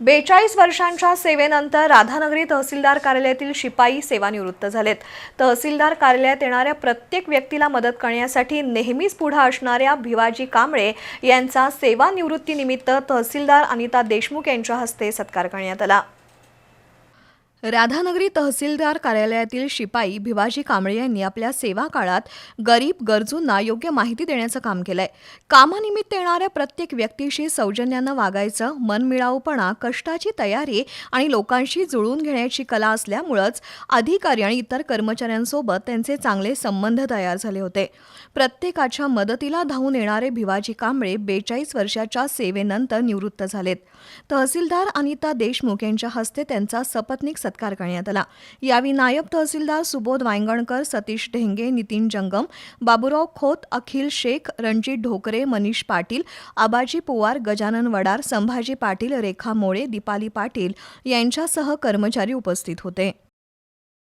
बेचाळीस वर्षांच्या सेवेनंतर राधानगरी तहसीलदार कार्यालयातील शिपाई सेवानिवृत्त झालेत. तहसीलदार कार्यालयात येणाऱ्या प्रत्येक व्यक्तीला मदत करण्यासाठी नेहमीच पुढे असणाऱ्या भिवाजी कांबळे यांचा सेवानिवृत्तीनिमित्त तहसीलदार अनिता देशमुख यांच्या हस्ते सत्कार करण्यात आला. राधानगरी तहसीलदार कार्यालयातील शिपाई भिवाजी कांबळे यांनी आपल्या सेवा काळात गरीब गरजूंना योग्य माहिती देण्याचं काम केलंय. कामानिमित्त येणाऱ्या प्रत्येक व्यक्तीशी सौजन्यानं वागायचं मनमिळाऊपणा कष्टाची तयारी आणि लोकांशी जुळून घेण्याची कला असल्यामुळंच अधिकारी आणि इतर कर्मचाऱ्यांसोबत त्यांचे चांगले संबंध तयार झाले होते. प्रत्येकाच्या मदतीला धावून येणारे भिवाजी कांबळे बेचाळीस वर्षाच्या सेवेनंतर निवृत्त झालेत. तहसीलदार अनिता देशमुख यांच्या हस्ते त्यांचा सपत्नीक सत्कार करण्यात आला. यावेळी नायब तहसीलदार सुबोध वायंगणकर सतीश ढेंगे नितीन जंगम बाबुराव खोत अखिल शेख रणजित ढोकरे मनीष पाटील आबाजी पोवार गजानन वडार संभाजी पाटील रेखा मोळे दीपाली पाटील यांच्यासह कर्मचारी उपस्थित होते.